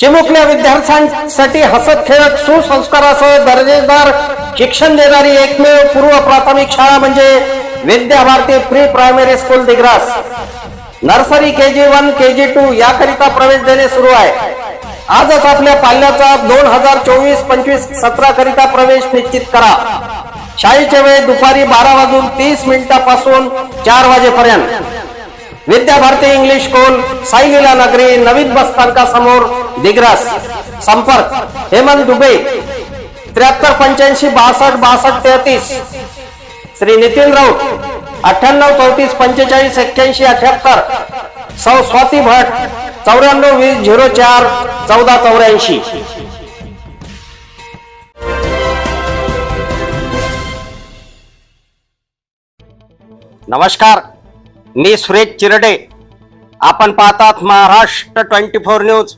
चिमुकल्या विद्यार्थ्यांसाठी हसत खेळत सुसंस्कारासह दर्जेदार शिक्षण देणारी एकमेव पूर्व प्राथमिक शाळा म्हणजे Vidyabharati pre primary school Digras. Nursery K G one K G two याकरिता प्रवेश देणे सुरू आहे. आजच आपल्या पाल्याचा दोन हजार चोवीस पंचवीस सतरा करिता प्रवेश निश्चित करा. शाळेचे वेळ दुपारी बारा वाजून तीस मिनिटापासून चार वाजेपर्यंत. विद्याभारती इंग्लिश स्कूल साईलीला नगरी नवीन बस स्थानकासमोर दिग्रास संपर्क हेमंत दुबे त्र्याहत्तर पंच्याऐंशी बासष्ट बासष्ट तेहतीस. श्री नितीन राऊत अठ्ठ्याण्णव चौतीस पंचेचाळीस एक्क्याऐंशी अठ्याहत्तर. सौ स्वाती भट चौऱ्याण्णव वीस झिरो चार चौदा चौऱ्याऐंशी. नमस्कार. मी सुरेश चिरडे. आपण पाहतात Maharashtra twenty four news.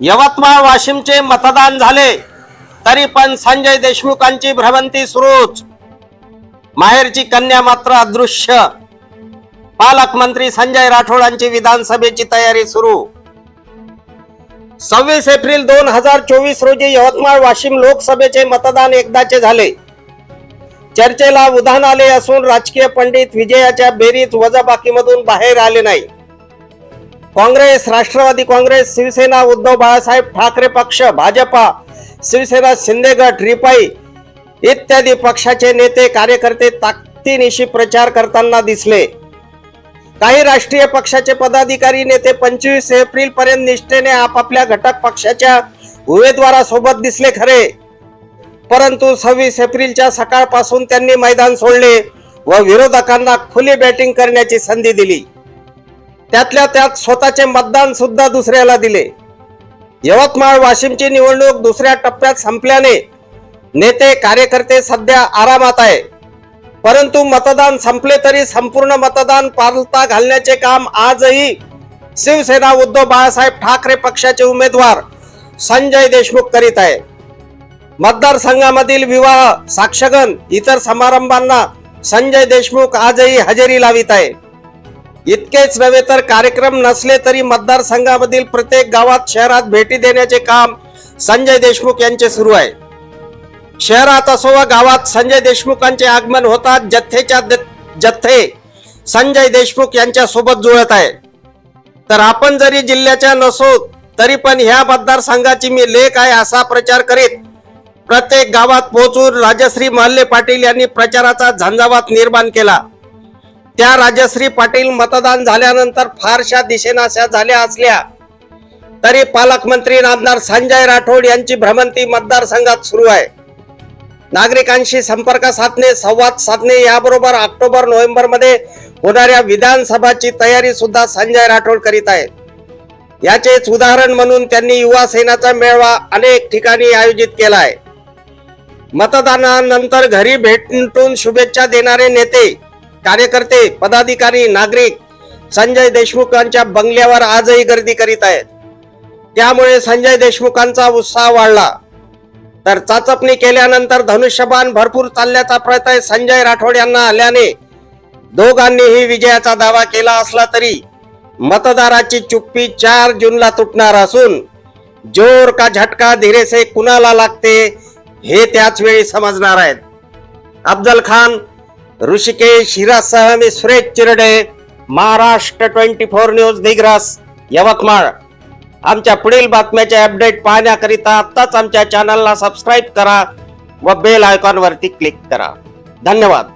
Yavatmal वाशिमचे मतदान झाले. तरी पण संजय देशमुखांची भ्रमंती सुरूच. माहेरची कन्या मात्र अदृश्य. पालकमंत्री संजय राठोडांची विधानसभेची तयारी सुरू. सव्वीस एप्रिल दोन हजार चोवीस रोजी यवतमाळ वाशिम लोकसभेचे मतदान एकदाचे झाले. चर्चेला उधाण आले असून राजकीय पंडित विजयाच्या बेरीत वजाबाकीमधून बाहेर आले नाही. काँग्रेस राष्ट्रवादी काँग्रेस शिवसेना उद्धव बाळासाहेब ठाकरे पक्ष भाजपा शिवसेना शिंदे गट रिपाई इत्यादी पक्षाचे नेते कार्यकर्ते ताकदीनिशी प्रचार करताना दिसले. काही राष्ट्रीय पक्षाचे पदाधिकारी नेते पंचवीस एप्रिल पर्यंत निष्ठेने आपापल्या घटक पक्षाच्या उमेदवारासोबत दिसले खरे. परंतु सव्वीस एप्रिलच्या सकाळपासून त्यांनी मैदान सोडले व विरोधकांना खुली बॅटिंग करण्याची संधी दिली. त्यातल्या त्यात स्वतःचे मतदान सुद्धा दुसऱ्याला दिले. यवतमाळ वाशिमची निवडणूक दुसऱ्या टप्प्यात संपल्याने नेते कार्यकर्ते सध्या आरामात आहे. परंतु मतदान संपले तरी संपूर्ण मतदान पालता घालण्याचे काम आजही शिवसेना उद्धव बाळासाहेब ठाकरे पक्षाचे उमेदवार संजय देशमुख करीत आहे. मतदारसंघामधील विवाह साक्षगण इतर समारंभांना संजय देशमुख आजही हजेरी लावित आहे. इतकेच नव्हे तर कार्यक्रम नसले तरी मतदारसंघामधील प्रत्येक गावात शहरात भेटी देण्याचे काम संजय देशमुख यांचे सुरू आहे. शहरात असो व गावात संजय देशमुखांचे आगमन होतात जथ्थेच्या जथ्थे संजय देशमुख यांच्या सोबत जुळत आहे. तर आपण जरी जिल्ह्याच्या नसो तरी पण ह्या मतदारसंघाची मी लेख आहे असा प्रचार करीत प्रत्येक गावात पोहोचून राजश्री महल्ले पाटील यांनी प्रचाराचा झंझावात निर्माण केला. त्या राजश्री पाटील मतदान झाल्यानंतर फारशा दिशेनाशा झाल्या असल्या तरी पालकमंत्री आमदार संजय राठोड यांची भ्रमंती मतदारसंघात सुरू आहे. नागरिकांशी संपर्क साधणे संवाद साधणे याबरोबर ऑक्टोबर नोव्हेंबरमध्ये होणाऱ्या विधानसभाची तयारी सुद्धा संजय राठोड करीत आहेत. याचेच उदाहरण म्हणून त्यांनी युवा सेनाचा मेळावा अनेक ठिकाणी आयोजित केला आहे. मतदानानंतर घरी भेटून शुभेच्छा देणारे नेते कार्यकर्ते पदाधिकारी नागरिक संजय देशमुखांच्या बंगल्यावर आजही गर्दी करीत आहेत. त्यामुळे संजय देशमुखांचा उत्साह वाढला. तर चाचपणी केल्यानंतर धनुष्यबाण भरपूर चालल्याचा प्रयत्न संजय राठोड यांना आल्याने दोघांनीही विजयाचा दावा केला असला तरी मतदाराची चुप्पी चार जूनला तुटणार असून जोर का झटका धीरेसे कुणाला लागते? हे त्याच वेळी समजणार आहेत. अफजल खान ऋषिकेश हिरासह मी Suresh Chirde Maharashtra twenty four news Digras Yavatmal. आमच्या पुढील बातम्याचे अपडेट पाहण्याकरिता आत्ताच आमच्या चॅनलला सबस्क्राईब करा व बेल आयकॉनवरती क्लिक करा. धन्यवाद.